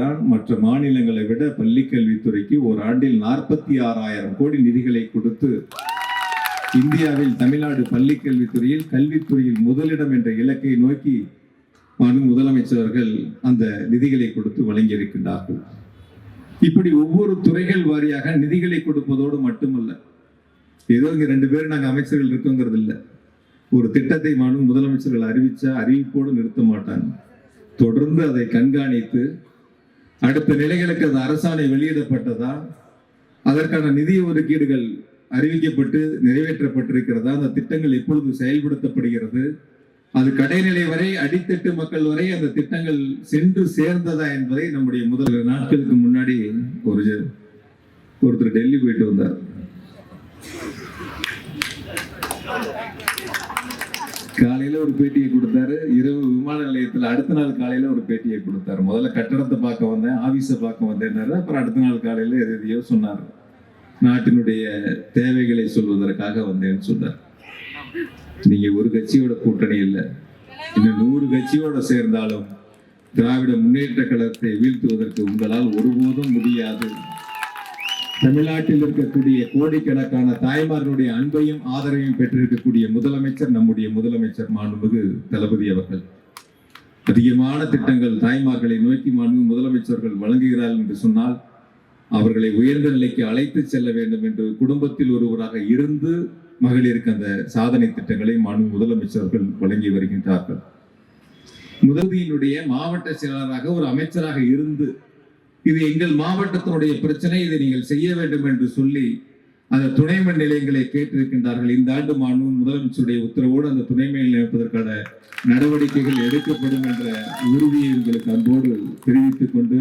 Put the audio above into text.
தான் மற்ற மாநிலங்களை விட பள்ளிக்கல்வித்துறைக்கு ஒரு ஆண்டில் நாற்பத்தி ஆறாயிரம் கோடி நிதிகளை கொடுத்து இந்தியாவில் தமிழ்நாடு பள்ளிக்கல்வித்துறையில் கல்வித்துறையில் முதலிடம் என்ற இலக்கை நோக்கி மாநில முதலமைச்சர்கள் அந்த நிதிகளை கொடுத்து வழங்கியிருக்கின்றார்கள். இப்படி ஒவ்வொரு துறைகள் வாரியாக நிதிகளை கொடுப்பதோடு மட்டுமல்ல ஏதோ இங்கே ரெண்டு பேரும் நாங்கள் அமைச்சர்கள் இருக்கோங்கிறது இல்ல. ஒரு திட்டத்தை மாண்பு முதலமைச்சர்கள் அறிவிச்சா அறிவிப்போடு நிறுத்த மாட்டாங்க. தொடர்ந்து அதை கண்காணித்து அடுத்த நிலைகளுக்கு அந்த அரசாணை வெளியிடப்பட்டதா? அதற்கான நிதி ஒதுக்கீடுகள் அறிவிக்கப்பட்டு நிறைவேற்றப்பட்டிருக்கிறதா? அந்த திட்டங்கள் எப்பொழுது செயல்படுத்தப்படுகிறது? அது கடைநிலை வரை அடித்தட்டு மக்கள் வரை அந்த திட்டங்கள் சென்று சேர்ந்ததா என்பதை நம்முடைய முதல் நாட்களுக்கு முன்னாடி ஒரு ஒருத்தர் டெல்லி போயிட்டு வந்தார். காலையில ஒரு பேட்டியை கொடுத்தாரு. இரவு விமான நிலையத்துல அடுத்த நாள் காலையில ஒரு பேட்டியை கொடுத்தாரு. முதல்ல கட்டடத்தை பார்க்க வந்தேன் ஆபீஸை பார்க்க வந்தேன்னாரு. அப்புறம் அடுத்த நாள் காலையில எது எதையோ சொன்னார். நாட்டினுடைய தேவைகளை சொல்வதற்காக வந்தேன்னு சொன்னார். நீங்க ஒரு கட்சியோட கூட்டணி இல்லை. இன்னும் நூறு கட்சியோட சேர்ந்தாலும் திராவிட முன்னேற்ற கழகத்தை வீழ்த்துவதற்கு உங்களால் ஒருபோதும் முடியாது. தமிழ்நாட்டில் இருக்கக்கூடிய கோடிக்கணக்கான தாய்மார்களுடைய அன்பையும் ஆதரவையும் பெற்றிருக்கக்கூடிய முதலமைச்சர் நம்முடைய முதலமைச்சர் மாண்புமிகு தளபதி அவர்கள். அதிகமான திட்டங்கள் தாய்மார்களை நோக்கி மாண்பு முதலமைச்சர்கள் வழங்குகிறார்கள் என்று சொன்னால் அவர்களை உயர்ந்த நிலைக்கு அழைத்து செல்ல வேண்டும் என்று குடும்பத்தில் ஒருவராக இருந்து மகளிருக்கு அந்த சாதனை திட்டங்களை மாண்பு முதலமைச்சர்கள் வழங்கி வருகின்றார்கள். முதல்வியினுடைய மாவட்ட செயலாளராக ஒரு அமைச்சராக இருந்து இது எங்கள் மாவட்டத்தினுடைய பிரச்சனை இதை நீங்கள் செய்ய வேண்டும் என்று சொல்லி அந்த துணை மின் நிலையங்களை கேட்டிருக்கின்றார்கள். இந்த ஆண்டு மாண்பு முதலமைச்சருடைய உத்தரவோடு அந்த துணை மின் நடவடிக்கைகள் எடுக்கப்படும் என்ற உறுதியை உங்களுக்கு அன்போடு தெரிவித்துக் கொண்டு